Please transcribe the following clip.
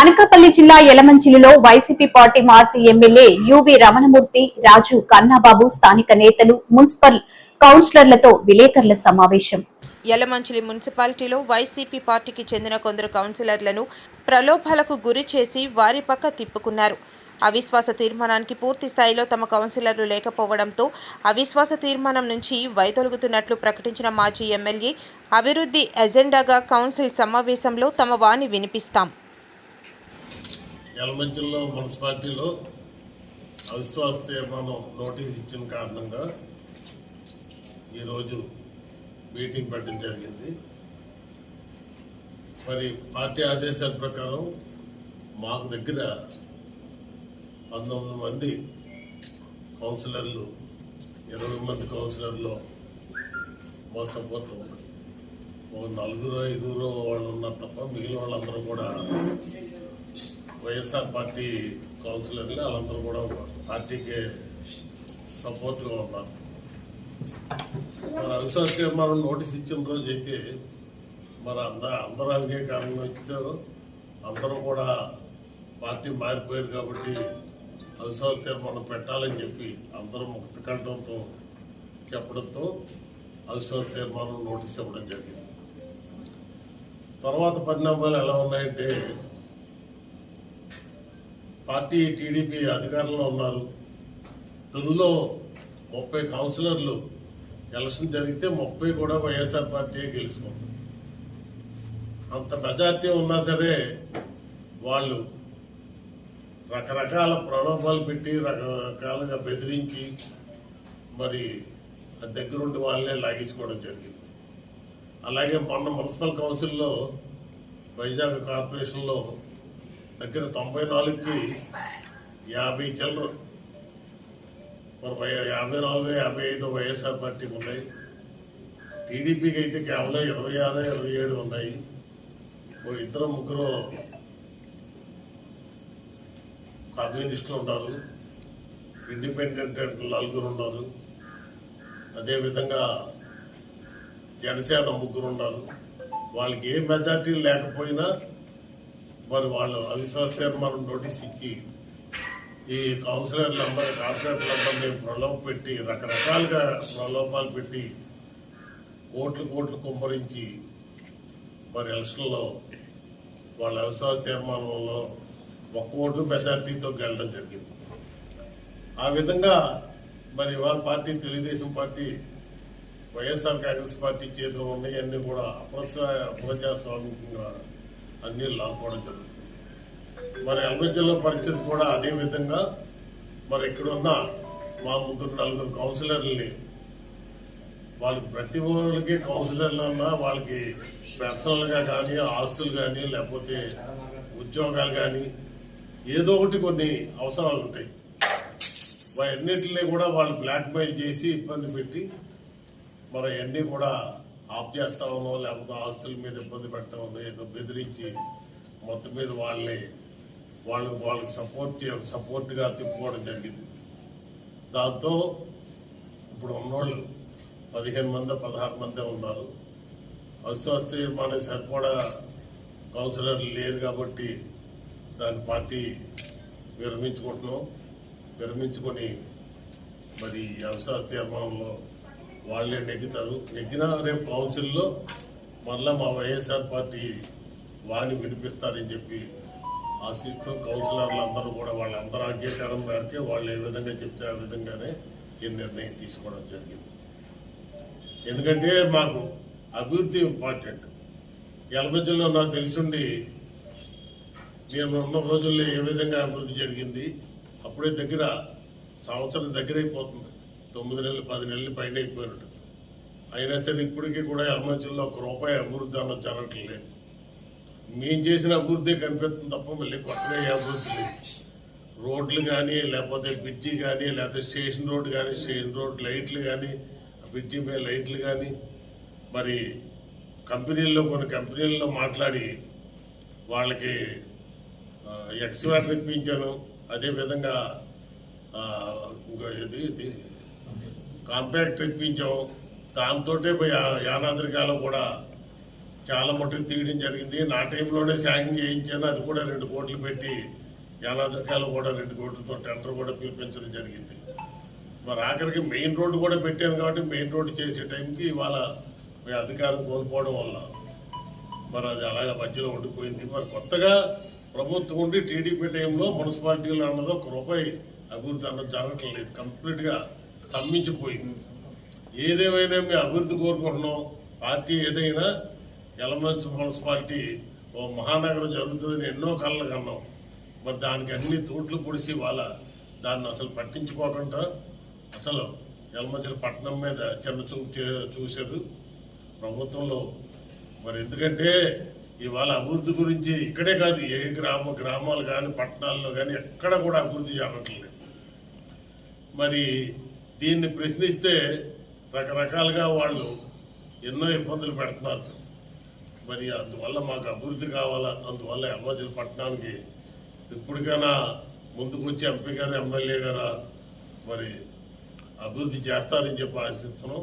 అనకాపల్లి జిల్లా ఎలమంచిలిలో YCP party మాజీ ఎమ్మెల్యే యువి రమణమూర్తి రాజు కన్నాబాబు స్థానిక నేతలు మున్సిపల్ కౌన్సిలర్లతో విలేకరుల సమావేశం. ఎలమంచిలి మున్సిపాలిటీలో వైసీపీ పార్టీకి చెందిన కొందరు కౌన్సిలర్లను ప్రలోభాలకు గురి చేసి వారి పక్క తిప్పుకున్నారు. అవిశ్వాస తీర్మానానికి పూర్తి స్థాయిలో తమ కౌన్సిలర్లు లేకపోవడంతో అవిశ్వాస తీర్మానం నుంచి వైదొలుగుతున్నట్లు ప్రకటించిన మాజీ ఎమ్మెల్యే అభివృద్ధి ఎజెండాగా కౌన్సిల్ సమావేశంలో తమ వాణి వినిపిస్తాం. యలమంచిలో మున్సిపాలిటీలో అవిశ్వాస తీర్మానం నోటీస్ ఇచ్చిన కారణంగా ఈరోజు మీటింగ్ పెట్టడం జరిగింది. మరి పార్టీ ఆదేశాల ప్రకారం మాకు దగ్గర పంతొమ్మిది మంది కౌన్సిలర్లు ఇరవై మంది కౌన్సిలర్లు మా సపోర్ట్ ఒక నలుగురు ఐదుగురు వాళ్ళు ఉన్నారు తప్ప మిగిలిన వాళ్ళందరూ కూడా వైఎస్ఆర్ పార్టీ కౌన్సిలర్లు వాళ్ళందరూ కూడా పార్టీకి సపోర్ట్గా ఉన్నారు. మరి అవిశ్వాస మనం నోటీస్ ఇచ్చిన రోజు అయితే మరి అంద అందరూ అంగీకారంగా ఇచ్చారు అందరూ కూడా పార్టీ మారిపోయారు కాబట్టి అవిశ్వాస తీర్మానం పెట్టాలని చెప్పి అందరూ ముక్త కంఠంతో చెప్పడంతో అవిశ్వాస తీర్మానం నోటీస్ ఇవ్వడం జరిగింది. తర్వాత పరిణామాలు ఎలా ఉన్నాయంటే పార్టీ టీడీపీ అధికారంలో ఉన్నారు. తొలిలో ముప్పై కౌన్సిలర్లు ఎలక్షన్ జరిగితే ముప్పై కూడా వైఎస్ఆర్ పార్టీ గెలుచుకుంది అంత మెజార్టీ ఉన్నా సరే వాళ్ళు రకరకాల ప్రలోభాలు పెట్టి రకరకాలుగా బెదిరించి మరి దగ్గరుండి వాళ్ళనే లాగించుకోవడం జరిగింది. అలాగే మొన్న మున్సిపల్ కౌన్సిల్లో వైజాగ్ కార్పొరేషన్లో దగ్గర తొంభై నాలుగుకి యాభై చిల్లర మరి యాభై నాలుగు యాభై ఐదు వైఎస్ఆర్ పార్టీకి ఉన్నాయి. టీడీపీకి అయితే కేవలం ఇరవై ఆరు ఇరవై ఏడు ఉన్నాయి. ఓ ఇద్దరు ముగ్గురు కమ్యూనిస్టులు ఉన్నారు. ఇండిపెండెంట్ నలుగురు ఉన్నారు. అదేవిధంగా జనసేన ముగ్గురు ఉన్నారు. వాళ్ళకి ఏ మెజార్టీ లేకపోయినా మరి వాళ్ళు అవిశ్వాస తీర్మానం నోటీస్ ఇచ్చి ఈ కౌన్సిలర్లు అందరూ కార్పొరేటర్లందరినీ ప్రలోభ పెట్టి రకరకాలుగా ప్రలోభాలు పెట్టి కోట్లు కోట్లు కుమ్మరించి మరి ఎలక్షన్లో వాళ్ళ అవిశ్వాస తీర్మానంలో ఒక్క ఓటు మెజార్టీతో గెలడం జరిగింది. ఆ విధంగా మరి వాళ్ళ party Telugu Desam party YSR Congress party చేతిలో ఉన్నాయి అన్ని కూడా అప్రజ అన్ని లాక్కోవడం జరుగుతుంది. మరి ఎల్బై జిల్లా పరిస్థితి కూడా అదే విధంగా మరి ఇక్కడ ఉన్న మా ముగ్గురు నలుగురు కౌన్సిలర్లని వాళ్ళకి ప్రతి ఒక్కరికి కౌన్సిలర్లు అన్నా వాళ్ళకి పర్సనల్గా కానీ ఆస్తులు కానీ లేకపోతే ఉద్యోగాలు కానీ ఏదో ఒకటి కొన్ని అవసరాలు ఉంటాయి. అన్నిటిని కూడా వాళ్ళు బ్లాక్మెయిల్ చేసి ఇబ్బంది పెట్టి మరి అన్నీ కూడా ఆఫ్ చేస్తామనో లేకపోతే ఆస్తుల మీద ఇబ్బంది పెడతామనో ఏదో బెదిరించి మొత్తం మీద వాళ్ళని వాళ్ళు వాళ్ళకి సపోర్ట్ సపోర్ట్గా తిప్పుకోవడం జరిగింది. దాంతో ఇప్పుడు ఉన్నోళ్ళు పదిహేను మంది పదహారు మంది ఉన్నారు. అవిశ్వాస మనకి సరిపడా కౌన్సిలర్లు లేరు కాబట్టి దాని పార్టీ విరమించుకుంటున్నాం. విరమించుకొని మరి అవిశ్వాస తీర్మానంలో వాళ్ళే నెగ్గుతారు. నెగ్గినా రేపు కౌన్సిల్లో మళ్ళీ మా వైఎస్ఆర్ పార్టీ వాణి వినిపిస్తారని చెప్పి ఆశిస్తూ కౌన్సిలర్లు అందరూ కూడా వాళ్ళందరూ అంగీకారం మేరకే వాళ్ళు ఏ విధంగా చెప్తే ఆ విధంగానే ఈ నిర్ణయం తీసుకోవడం జరిగింది. ఎందుకంటే మాకు అభివృద్ధి ఇంపార్టెంట్. ఎలమధ్యలో నాకు తెలిసిండి నేను ఉన్న రోజుల్లో ఏ విధంగా అభివృద్ధి జరిగింది అప్పుడే దగ్గర సంవత్సరం దగ్గరైపోతుంది. తొమ్మిది నెలలు పది నెలలు పైన అయిపోయినట్టు. అయినా సరే ఇప్పటికీ కూడా ఎలమంచిలో ఒక రూపాయి అభివృద్ధి అన్నది జరగట్లేదు మేము చేసిన అభివృద్ధి కనిపిస్తుంది తప్ప మళ్ళీ కొత్తగా ఏ అభివృద్ధి లేదు. రోడ్లు కానీ లేకపోతే బ్రిడ్జి కానీ లేకపోతే స్టేషన్ రోడ్ కానీ స్టేషన్ రోడ్ లైట్లు కానీ బ్రిడ్జి మీద లైట్లు కానీ మరి కంపెనీల్లో కొన్ని కంపెనీల్లో మాట్లాడి వాళ్ళకి ఎక్స్వేర్ తెప్పించాను. అదేవిధంగా ఇంకా ఇంకో ఇది ఇది కాంపాక్ట్ తెప్పించాం దాంతో యానాద్రికాలో కూడా చాలా మటుకు తీయడం జరిగింది. నా టైంలోనే శాంక్షన్ చేయించాను. అది కూడా రెండు కోట్లు పెట్టి యానాద్రికాలు కూడా రెండు కోట్లతో టెండర్ కూడా పిలిపించడం జరిగింది. మరి ఆఖరికి మెయిన్ రోడ్డు కూడా పెట్టాను కాబట్టి మెయిన్ రోడ్డు చేసే టైంకి ఇవాళ మీ అధికారం కోల్పోవడం వల్ల మరి అది అలాగే మధ్యలో ఉండిపోయింది. మరి కొత్తగా ప్రభుత్వం ఉండి టీడీపీ టైంలో మున్సిపాలిటీలో అన్నది ఒక రూపాయి అభివృద్ధి అన్నది జరగటం లేదు కంప్లీట్గా స్తంభించిపోయింది. ఏదేమైనా మేము అభివృద్ధి కోరుకుంటున్నాం. పార్టీ ఏదైనా ఎలమెంట్స్ మున్సిపాలిటీ ఓ మహానగరం జరుగుతుందని ఎన్నో కళ్ళ కన్నాం. మరి దానికి అన్ని తోట్లు పొడిసి వాళ్ళ దాన్ని అసలు పట్టించుకోకుండా అసలు ఎలమంచిల పట్టణం మీద చిన్న చూపు చే- చూశారు. ప్రభుత్వంలో మరి ఎందుకంటే ఇవాళ అభివృద్ధి గురించి ఇక్కడే కాదు ఏ గ్రామ గ్రామాలు కానీ పట్టణాల్లో కానీ ఎక్కడ కూడా అభివృద్ధి జరగట్లేదు. మరి దీన్ని ప్రశ్నిస్తే రకరకాలుగా వాళ్ళు ఎన్నో ఇబ్బందులు పెడుతున్నారు మరి అందువల్ల మాకు అభివృద్ధి కావాలా? అందువల్ల ఎమ్మజిల్ పట్టణానికి ఇప్పటికైనా ముందుకు వచ్చి ఎంపీ గారు ఎమ్మెల్యే గారు మరి అభివృద్ధి చేస్తారని చెప్పి ఆశిస్తున్నాం.